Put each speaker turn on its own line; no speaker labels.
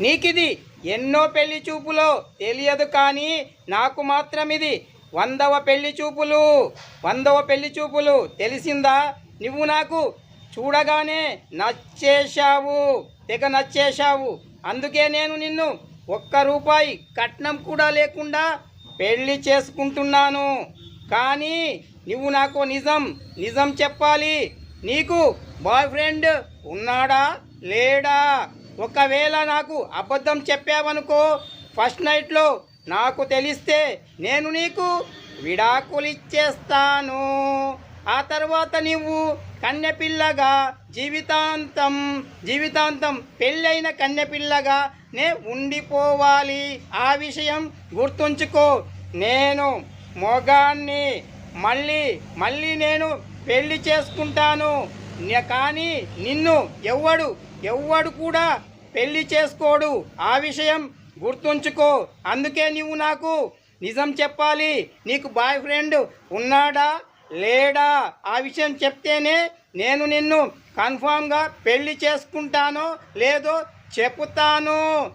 నీకిది. ఎన్నో పెళ్ళి చూపులో తెలియదు కానీ నాకు మాత్రం ఇది వందవ పెళ్ళి చూపులు. వందవ పెళ్ళి చూపులు తెలిసిందా? నువ్వు నాకు చూడగానే నచ్చేశావు. తెగ నచ్చేశావు. అందుకే నేను నిన్ను ఒక్క రూపాయి కట్నం కూడా లేకుండా పెళ్ళి చేసుకుంటున్నాను. కానీ నువ్వు నాకు నిజం నిజం చెప్పాలి. నీకు బాయ్ ఫ్రెండ్ ఉన్నాడా? లేడా? ఒకవేళ నాకు అబద్ధం చెప్పావనుకో ఫస్ట్ నైట్లో నాకు తెలిస్తే నేను నీకు విడాకులు ఇచ్చేస్తాను ఆ తర్వాత నువ్వు కన్నెపిల్లగా జీవితాంతం జీవితాంతం పెళ్ళైన కన్నెపిల్లగా నే ఉండిపోవాలి. ఆ విషయం గుర్తుంచుకో. నేను మొగాన్ని మళ్ళీ మళ్ళీ నేను పెళ్ళి చేసుకుంటాను. కానీ నిన్ను ఎవ్వడు ఎవ్వడు కూడా పెళ్ళి చేసుకోడు. ఆ విషయం గుర్తుంచుకో. అందుకే నువ్వు నాకు నిజం చెప్పాలి. నీకు బాయ్ ఫ్రెండ్ ఉన్నాడా? లేడా? ఆ విషయం చెప్తేనే నేను నిన్ను కన్ఫామ్గా పెళ్ళి చేసుకుంటానో లేదో చెప్తాను.